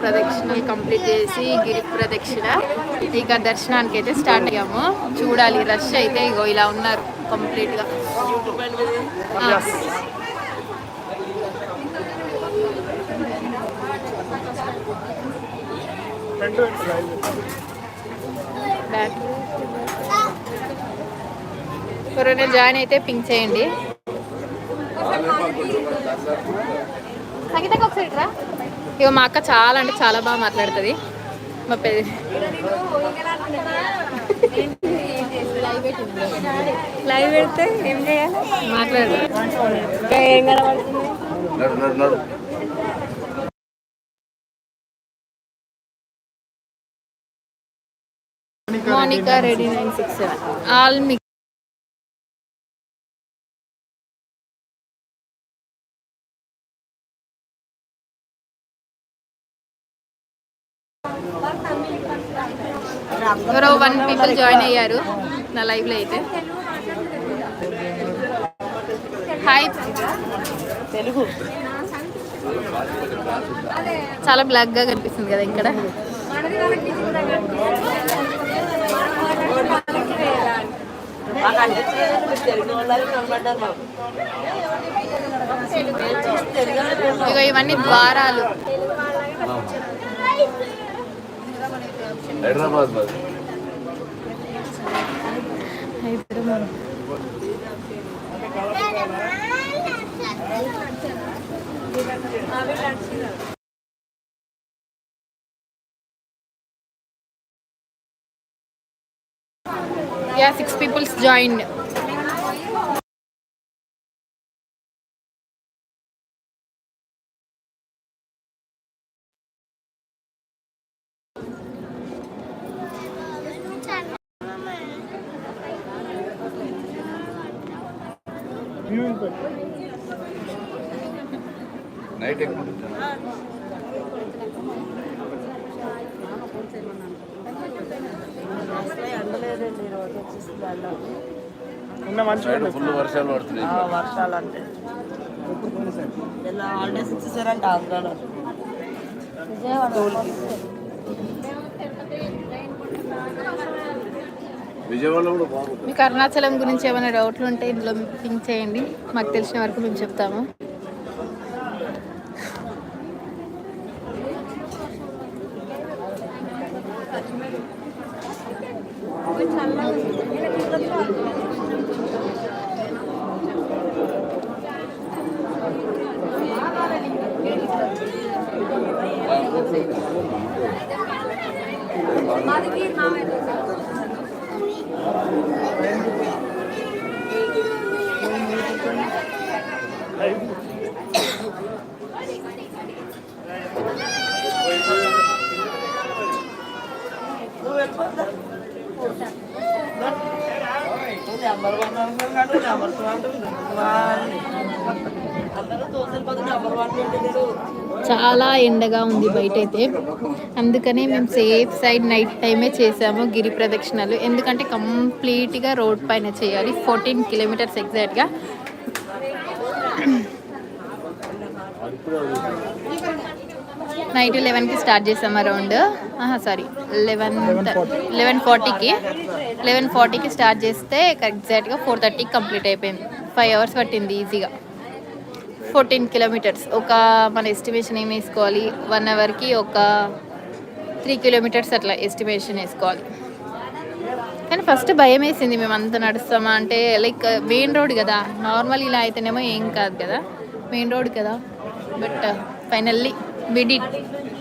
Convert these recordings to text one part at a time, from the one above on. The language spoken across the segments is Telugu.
ప్రదక్షిణలు కంప్లీట్ చేసి గిరి ప్రదక్షిణ. ఇక దర్శనానికి అయితే స్టార్ట్ అయ్యాము. చూడాలి రష్ అయితే ఇగో ఇలా ఉన్నారు కంప్లీట్గా. ఆ. ఎవరైనా జాయిన్ అయితే పింక్ చేయండి. సంగీతకి ఒకసారి రా ఇక మా అక్క చాలా అంటే చాలా బాగా మాట్లాడుతుంది. మా పెద్ద లైవ్ పెడితే ఏం చేయాలి? మాట్లాడు. ఏం కనబడుతుంది? Monica ready nine six seven. All మీ ఎవరో వన్ పీపుల్ జాయిన్ అయ్యారు నా లైవ్లో అయితే. హాయ్ తెలుగు. చాలా బ్లాక్గా కనిపిస్తుంది కదా ఇక్కడ. ఇక ఇవన్నీ ద్వారాలు. హైదరాబాద్ మాది యా సిక్స్ పీపుల్స్ జాయిన్ ఎండలేదండి ఈరోజు వచ్చేసి నైట్ ఫుల్ వర్షాలు పడుతున్నాయి. వర్షాలు అంటే. ఇలా హాలిడేస్ ఇచ్చేసారంట ఆంధ్రాలో? విజయవాడలో కూడా బాగుంది మీకు అరుణాచలం గురించి ఏమైనా డౌట్లు ఉంటే ఇందులో పింక్ చేయండి. మాకు తెలిసిన వరకు మేము చెప్తాము. बाद की नाम है చాలా ఎండగా ఉంది బయట అయితే అందుకనే మేము సేఫ్ సైడ్ నైట్ టైమే చేసాము గిరి ప్రదక్షిణలు. ఎందుకంటే కంప్లీట్గా రోడ్ పైన చేయాలి. ఫోర్టీన్ కిలోమీటర్స్ ఎగ్జాక్ట్గా. నైట్ లెవెన్కి స్టార్ట్ చేసాం అరౌండ్. సారీ లెవెన్ లెవెన్ ఫార్టీకి. లెవెన్ ఫార్టీకి స్టార్ట్ చేస్తే ఎగ్జాక్ట్గా ఫోర్ థర్టీకి కంప్లీట్ అయిపోయింది. ఫైవ్ అవర్స్ పట్టింది ఈజీగా. ఫోర్టీన్ కిలోమీటర్స్ ఒక మన ఎస్టిమేషన్ ఏం వేసుకోవాలి? వన్ అవర్కి ఒక త్రీ కిలోమీటర్స్ అట్లా ఎస్టిమేషన్ వేసుకోవాలి. కానీ ఫస్ట్ భయం వేసింది మేము అంత నడుస్తామా అంటే లైక్ మెయిన్ రోడ్ కదా. నార్మల్ ఇలా అయితేనేమో ఏం కాదు కదా. మెయిన్ రోడ్ కదా. But finally uh,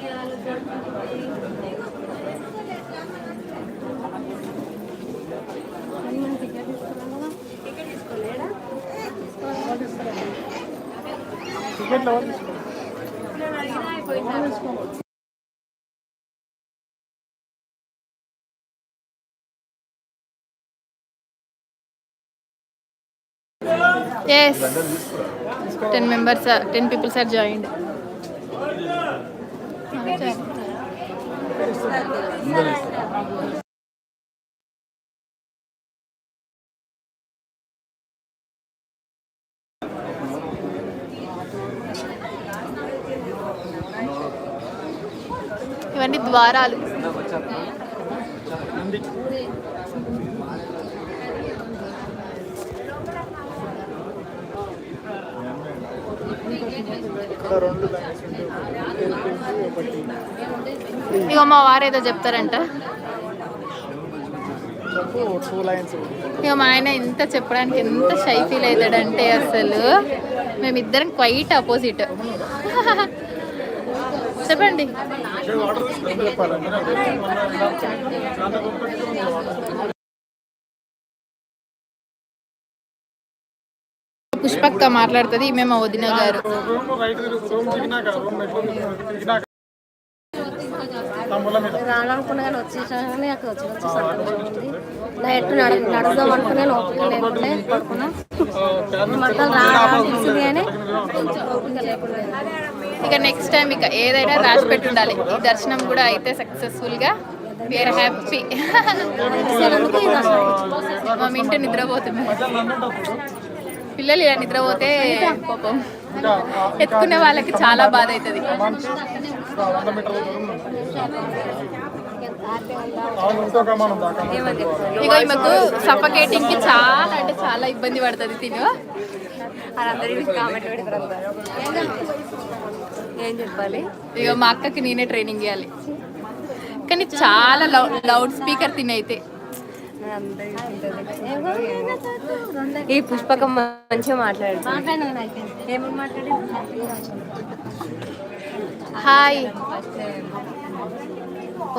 విడి is ten members ten peoples are joined ఇవన్నీ ద్వారాలు. ఇక మా వారేదో చెప్తారంట. ఇక మా ఆయన ఎంత చెప్పడానికి ఎంత షై ఫీల్ అవుతాడంటే అసలు. మేమిద్దరం క్వైట్ అపోజిట్ చెప్పండి. పుష్పక్క మాట్లాడుతుంది ఈమె మా వదిన గారు. రావాలనుకున్నా కానీ వచ్చేసాను అక్కడ వచ్చి వచ్చేసాను నా ఎట్టు నడు నడుద్దాం అనుకునే ఓపిక లేకుండా పడుకున్నా. తెలిసింది కానీ ఓపిక లేకుండా ఇక నెక్స్ట్ టైం ఇక ఏదైనా రాసి పెట్టి ఉండాలి ఈ దర్శనం కూడా అయితే సక్సెస్ఫుల్గా వీఆర్ హ్యాపీ మా ఇంటి నిద్రపోతుంది పిల్లలు ఇలా నిద్రపోతే పాపం ఎత్తుకునే వాళ్ళకి చాలా బాధ అవుతుంది ఇక ఈమెకు సఫకేటింగ్కి చాలా అంటే చాలా ఇబ్బంది పడుతుంది తిను. ఏం చెప్పాలి? ఇక మా అక్కకి నేనే ట్రైనింగ్ ఇవ్వాలి కానీ చాలా లౌడ్ స్పీకర్ తినైతే ఈ పుష్పకం మంచిగా మాట్లాడు. ఏమని మాట్లాడి? హాయ్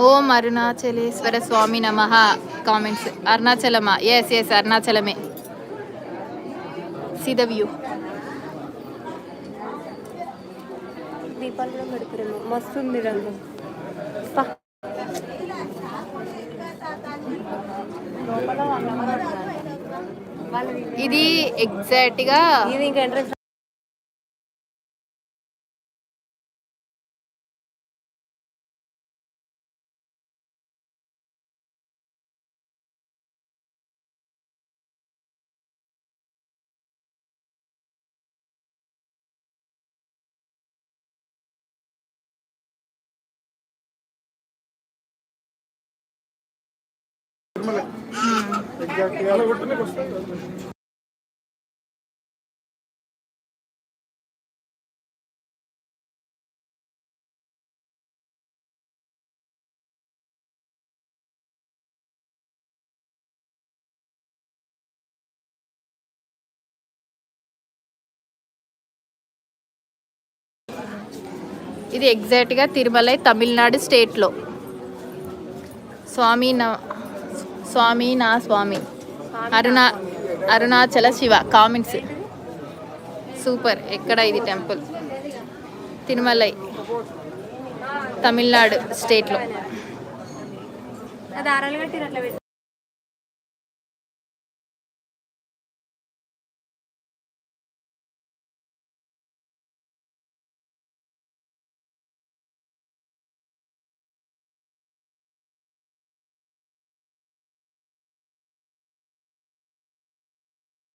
ఓం అరుణాచలేశ్వర స్వామి నమ. కామెంట్స్ అరుణాచలమా? ఎస్ ఎస్ అరుణాచలమే. సీ ద వ్యూ దీపాలు కూడా పెడతారేమో మస్తు ఉంది రంగు. ఇది ఎగ్జాక్ట్గా ఇది ఇంకా ఎంట్రెన్స్ ఇది ఎగ్జాక్ట్గా తిరుమలై తమిళనాడు స్టేట్లో స్వామి స్వామి నా స్వామి. Aruna Arunachala Shiva comments super. ఎక్కడ ఇది టెంపుల్? తిరుమలై. తమిళనాడు స్టేట్లో.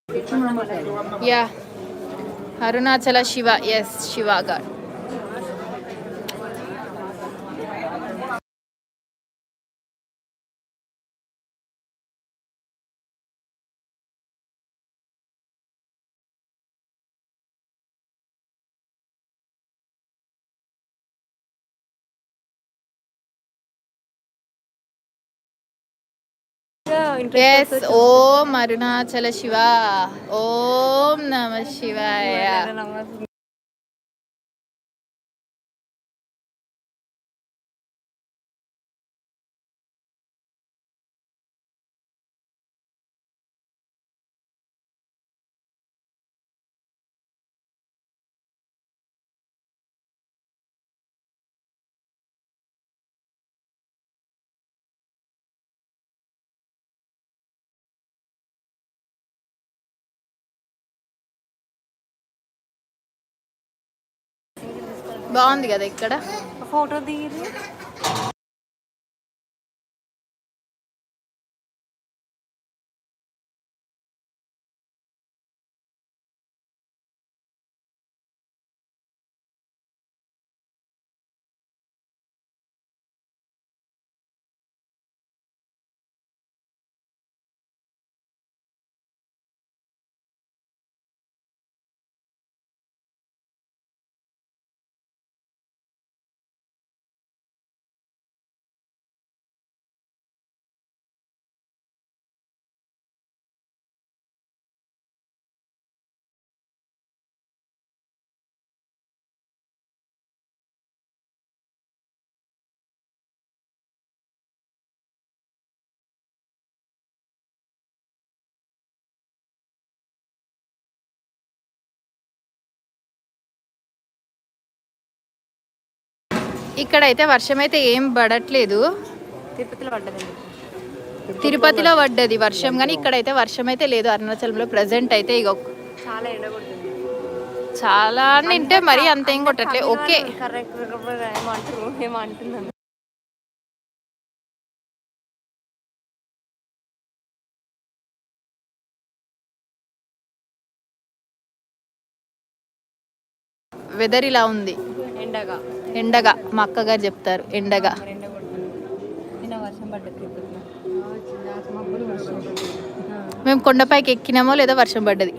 దారాలు కట్టి అట్లా పెట్టి యా అరుణాచల ఎస్ ఓం అరుణాచల శివ. ఓం నమ శివాయ. బాగుంది కదా ఇక్కడ? ఫోటో దిగి ఇక్కడైతే వర్షం అయితే ఏం పడట్లేదు. తిరుపతిలో పడ్డదండి తిరుపతిలో పడ్డది వర్షం కానీ ఇక్కడైతే వర్షం అయితే లేదు. అరుణాచలంలో ప్రజెంట్ అయితే ఇక చాలా ఎండ కొడుతుంది. చాలా అంటే మరీ అంత ఏం కొట్టట్లే. ఓకే. వెదర్ ఇలా ఉంది. ఎండగా. ఎండగా మా అక్కగారు చెప్తారు ఎండగా. మేము కొండపైకి ఎక్కినామో లేదా వర్షం పడ్డది?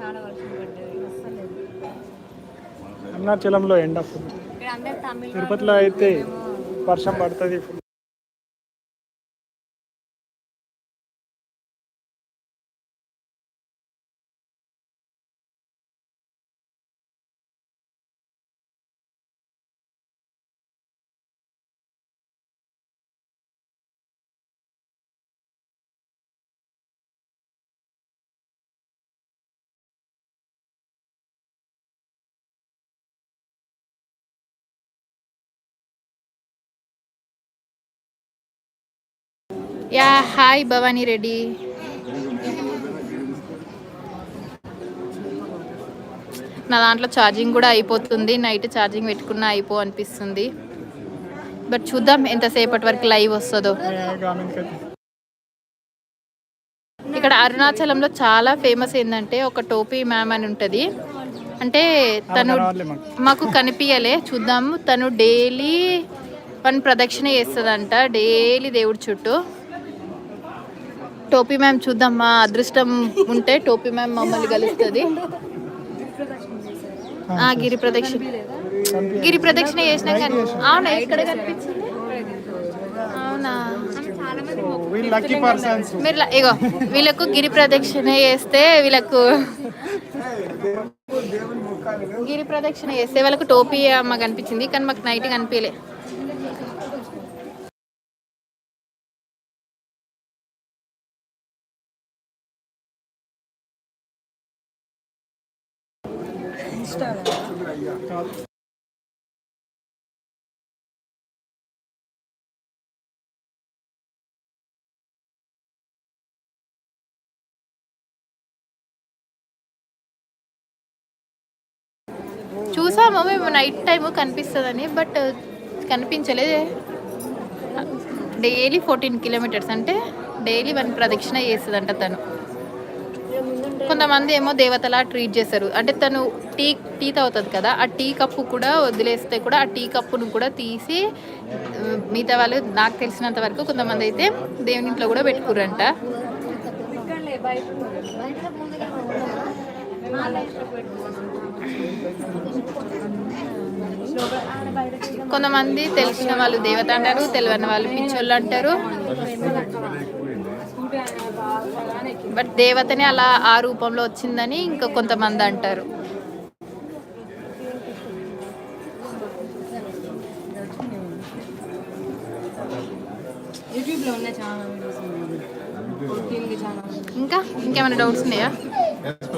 చాలా వర్షం పడ్డది అరుణాచలంలో ఎండ తిరుపతిలో అయితే వర్షం పడుతుంది యా హాయ్ భవానీ రెడ్డి. నా దాంట్లో ఛార్జింగ్ కూడా అయిపోతుంది. నైట్ ఛార్జింగ్ పెట్టుకున్నా అయిపో అనిపిస్తుంది. బట్ చూద్దాం ఎంతసేపటి వరకు లైవ్ వస్తుందో. ఇక్కడ అరుణాచలంలో చాలా ఫేమస్ ఏంటంటే ఒక టోపీ మ్యామ్ అని ఉంటుంది. అంటే తను మాకు కనిపించలే చూద్దాము. తను డైలీ వన్ ప్రదక్షిణ చేస్తుందంట డైలీ దేవుడి చుట్టూ. టోపీ మ్యామ్ చూద్దాం మా అదృష్టం ఉంటే టోపీ మ్యామ్ మమ్మల్ని కలుస్తుంది. ఆ, గిరి ప్రదక్షిణ. గిరి ప్రదక్షిణ చేసినా కానీ అవునా ఎక్కడ కనిపించింది? అవునా. మీరు ఇగో వీళ్ళకు గిరి ప్రదక్షిణ చేస్తే వీళ్ళకు గిరి ప్రదక్షిణ చేస్తే వాళ్ళకు టోపీ అమ్మ కనిపించింది కానీ మాకు నైట్ కనిపించలే. చూసాము మేము నైట్ టైము కనిపిస్తుందని బట్ కనిపించలేదు. డైలీ ఫోర్టీన్ కిలోమీటర్స్ అంటే డైలీ వన్ ప్రదక్షిణ చేస్తుందంట తను. కొంతమంది ఏమో దేవతలా ట్రీట్ చేస్తారు అంటే తను టీ టీ తాగుతుంది కదా ఆ టీ కప్పు కూడా వదిలేస్తే కూడా ఆ టీ కప్పును కూడా తీసి మిగతా వాళ్ళు నాకు తెలిసినంత వరకు కొంతమంది అయితే దేవుని ఇంట్లో కూడా పెట్టుకురంట కొంతమంది తెలిసిన వాళ్ళు దేవత అంటారు తెలియని వాళ్ళు పిచ్చోళ్ళు అంటారు. బట్ దేవతనే అలా ఆ రూపంలో వచ్చిందని ఇంకా కొంతమంది అంటారు. ఇంకా ఇంకేమైనా డౌట్స్ ఉన్నాయా?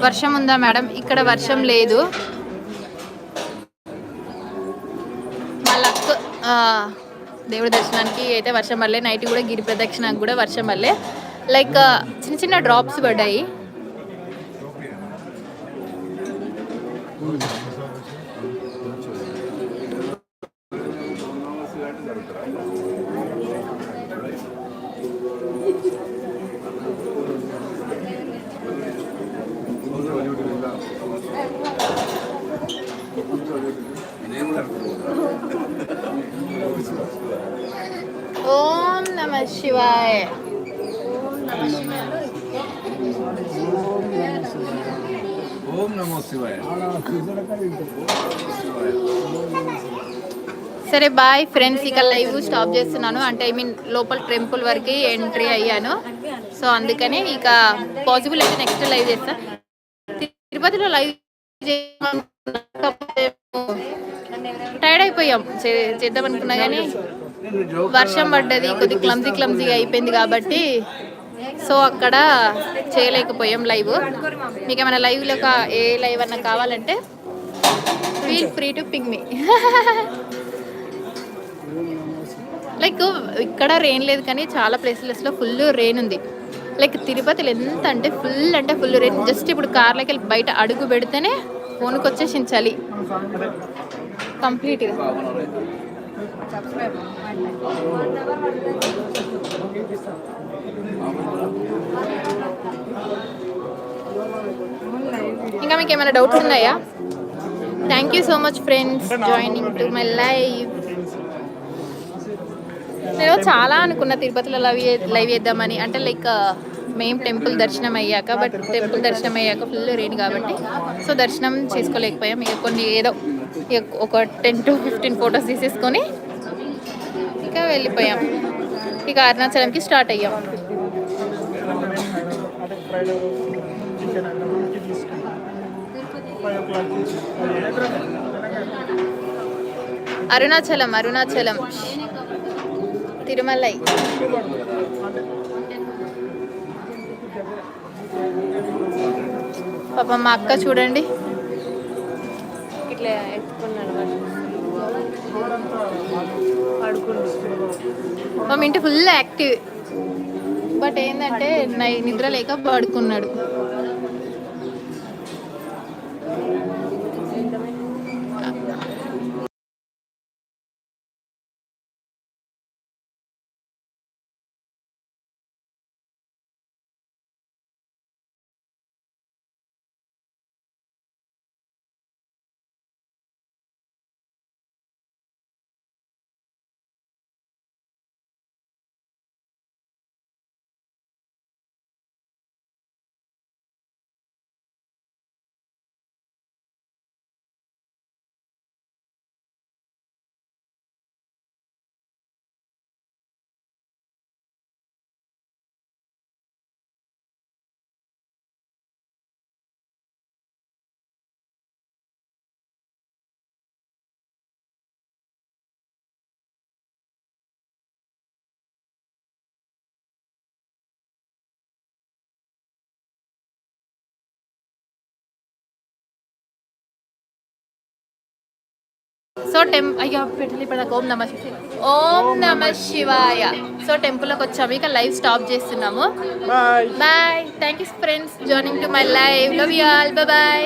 వర్షం ఉందా మేడం? ఇక్కడ వర్షం లేదు. మా లక్ దేవుడి దర్శనానికి అయితే వర్షం పడలే. నైట్ కూడా గిరి ప్రదక్షిణకు కూడా వర్షం పడలే. లైక్ uh, చిన్న చిన్న డ్రాప్స్ పడ్డాయి. ఓం నమ శివాయ. ఓం నమో శివాయ. సరే బాయ్ ఫ్రెండ్స్ ఇక లైవ్ స్టాప్ చేస్తున్నాను. అంటే ఐ మీన్ లోపల టెంపుల్ వరకు ఎంట్రీ అయ్యాను. సో అందుకని ఇక పాసిబుల్ అయితే నెక్స్ట్ లైవ్ చేస్తా. తిరుపతిలో లైవ్ టైర్డ్ అయిపోయాం. చే- చేద్దాం అనుకున్నా కానీ వర్షం పడ్డది కొద్ది క్లమ్జీ క్లమ్జీగా అయిపోయింది కాబట్టి సో అక్కడ చేయలేకపోయాం లైవ్. మీకు ఏమైనా లైవ్లో కా ఏ లైవ్ అన్నా కావాలంటే feel free to ping me like ఇక్కడ రెయిన్ లేదు కానీ చాలా ప్లేసెస్లో ఫుల్ రెయిన్ ఉంది. లైక్ తిరుపతిలో ఎంత అంటే ఫుల్ అంటే ఫుల్ రెయిన్ జస్ట్ ఇప్పుడు కార్లోకి వెళ్ళి బయట అడుగు పెడితేనే ఫోన్కి వచ్చేసింది చలి కంప్లీట్గా ఇంకా మీకు ఏమైనా డౌట్స్ ఉన్నాయా? Thank you so much friends joining to my live నేను చాలా అనుకున్న తిరుపతిలో లైవ్ లైవ్ చేద్దామని. అంటే లైక్ మేము టెంపుల్ దర్శనం అయ్యాక బట్ టెంపుల్ దర్శనం అయ్యాక ఫుల్ రెయిన్ కాబట్టి సో దర్శనం చేసుకోలేకపోయాం. ఇక కొన్ని ఏదో ఒక టెన్ టు ఫిఫ్టీన్ ఫొటోస్ తీసేసుకొని ఇక వెళ్ళిపోయాం. ఇక అరుణాచలంకి స్టార్ట్ అయ్యాం. అదే ఫ్రైడే చికెన్ అన్నంకి తీసుకుంటాం. Five o'clock Arunachalam Arunachalam. Tirumalai. పాప మా అక్క చూడండి. ఇట్లా ఎత్తుకున్నాడు మా ఇంటి ఫుల్ యాక్టివ్. బట్ ఏంటంటే నై- నిద్ర లేక పడుకున్నాడు. సో టెం అయ్యో ఇప్పుడు ఓం నమ శివాయ. ఓం నమ శివాయ. సో టెంపుల్లోకి వచ్చాము ఇక లైవ్ స్టాప్ చేస్తున్నాము. Bye. Thank you friends joining to my live love you all bye